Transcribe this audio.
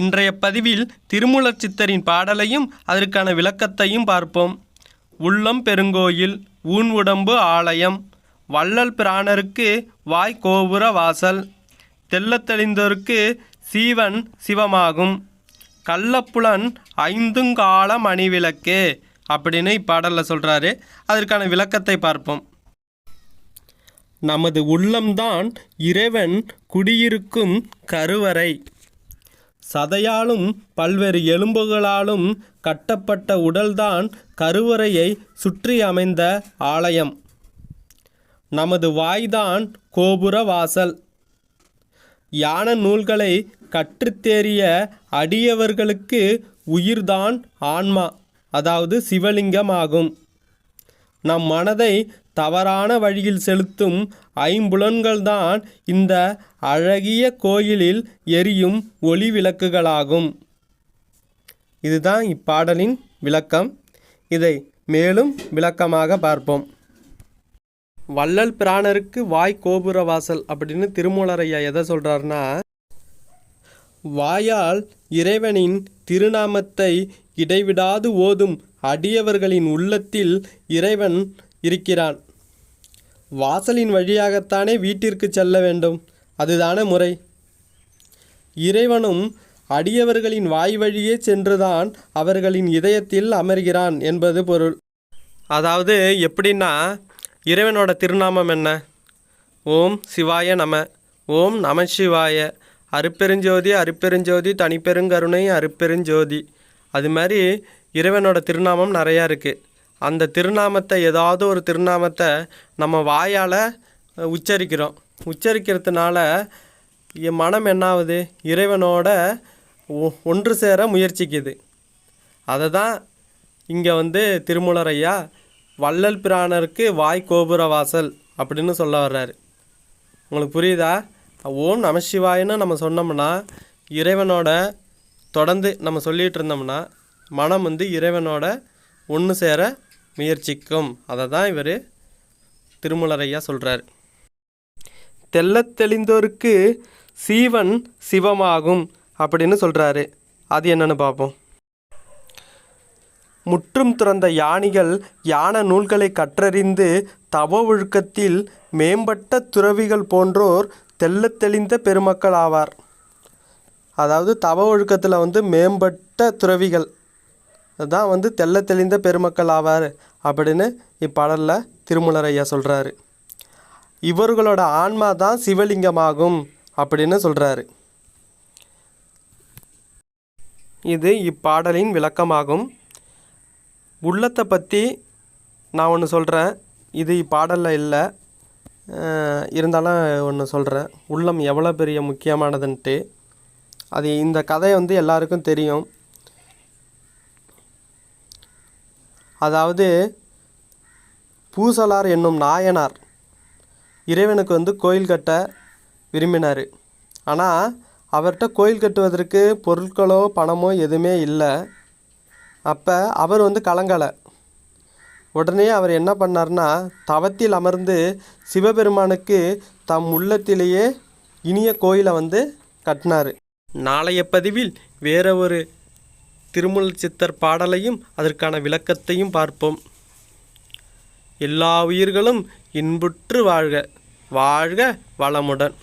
இன்றைய பதிவில் திருமூலர் சித்தரின் பாடலையும் அதற்கான விளக்கத்தையும் பார்ப்போம். உள்ளம் பெருங்கோயில் ஊன் உடம்பு ஆலயம் வள்ளல் பிராணருக்கு வாய் கோபுர வாசல் தெள்ளத்தெளிந்தோருக்கு சீவன் சிவமாகும் கள்ளப்புலன் ஐந்துங்கால அணிவிளக்கு அப்படின்னு இப்பாடலில் சொல்கிறாரு அதற்கான விளக்கத்தை பார்ப்போம். நமது உள்ளம்தான் இறைவன் குடியிருக்கும் கருவறை. சதையாலும் பல்வேறு எலும்புகளாலும் கட்டப்பட்ட உடல்தான் கருவறையை சுற்றி அமைந்த ஆலயம். நமது வாய்தான் கோபுர வாசல். யான நூல்களை கற்றுத்தேறிய அடியவர்களுக்கு உயிர்தான் ஆன்மா அதாவது சிவலிங்கம் ஆகும் நம் மனதை தவறான வழியில் செலுத்தும் ஐம்புலன்கள்தான் இந்த அழகிய கோயிலில் எரியும் ஒளி விளக்குகளாகும். இதுதான் இப்பாடலின் விளக்கம். இதை மேலும் விளக்கமாக பார்ப்போம். வள்ளல் பிராணருக்கு வாய் கோபுர வாசல் அப்படின்னு திருமூலரையா எதை சொல்கிறாருன்னா வாயால் இறைவனின் திருநாமத்தை இடைவிடாது ஓதும் அடியவர்களின் உள்ளத்தில் இறைவன் இருக்கிறான். வாசலின் வழியாகத்தானே வீட்டிற்கு செல்ல வேண்டும்? அதுதான முறை. இறைவனும் அடியவர்களின் வாய் வழியே சென்றுதான் அவர்களின் இதயத்தில் அமர்கிறான் என்பது பொருள். அதாவது எப்படின்னா இறைவனோட திருநாமம் என்ன? ஓம் சிவாய நம ஓம் நம சிவாய. அருப்பெருஞ்சோதி அருப்பெருஞ்சோதி தனிப்பெருங்கருணை அருப்பெருஞ்சோதி. அது மாதிரி இறைவனோட திருநாமம் நிறையா இருக்குது அந்த திருநாமத்தை ஏதாவது ஒரு திருநாமத்தை நம்ம வாயால் உச்சரிக்கிறோம். உச்சரிக்கிறதுனால என் மனம் என்னாகுது இறைவனோட ஒ- ஒன்று சேர முயற்சிக்குது. அதை தான் இங்கே வந்து திருமூலரையா வள்ளல் பிராணருக்கு வாய் கோபுர வாசல் அப்படின்னு சொல்ல வர்றாரு. உங்களுக்கு புரியுதா? ஓம் நமசிவாயன்னு நம்ம சொன்னோம்னா இறைவனோட தொடர்ந்து நம்ம சொல்லிகிட்டு இருந்தோம்னா மனம் வந்து இறைவனோட ஒன்று சேர முயற்சிக்கும். அதை தான் இவர் திருமலரையா சொல்கிறார் தெல்ல தெளிந்தோருக்கு சீவன் சிவமாகும் அப்படின்னு சொல்கிறாரு அது என்னன்னு பார்ப்போம் முற்றும் துறந்த யானிகள் யான நூல்களை கற்றறிந்து தவ ஒழுக்கத்தில் மேம்பட்ட துறவிகள் போன்றோர் தெள்ளத் தெளிந்த பெருமக்கள் ஆவார் அதாவது தவ ஒழுக்கத்தில் வந்து மேம்பட்ட துறவிகள். தான் வந்து தெள்ளத்தெளிந்த பெருமக்கள் ஆவார் அப்படின்னு இப்பாடலில் திருமூலர் ஐயா சொல்கிறாரு இவர்களோட ஆன்மா தான் சிவலிங்கமாகும் அப்படின்னு சொல்கிறாரு இது இப்பாடலின் விளக்கமாகும். உள்ளத்தை பற்றி நான் ஒன்று சொல்கிறேன் இது இப்பாடலில் இல்லை. இருந்தாலும் ஒன்று சொல்கிறேன் உள்ளம் எவ்வளோ பெரிய முக்கியமானதுன்ட்டு. அது இந்த கதை வந்து எல்லாருக்கும் தெரியும். அதாவது பூசலார் என்னும் நாயனார் இறைவனுக்கு வந்து கோயில் கட்ட விரும்பினார். ஆனால் அவர்கிட்ட கோயில் கட்டுவதற்கு பொருட்களோ பணமோ எதுவுமே இல்லை. அப்போ அவர் வந்து கலங்கலை. உடனே அவர் என்ன பண்ணார்னா தவத்தில் அமர்ந்து சிவபெருமானுக்கு தம் உள்ளத்திலேயே இனிய கோயிலை வந்து கட்டினார். நாளைய பதிவில் வேற ஒரு திருமுல் சித்தர் பாடலையும் அதற்கான விளக்கத்தையும் பார்ப்போம். எல்லா உயிர்களும் இன்புற்று வாழ்க வாழ்க வளமுடன்.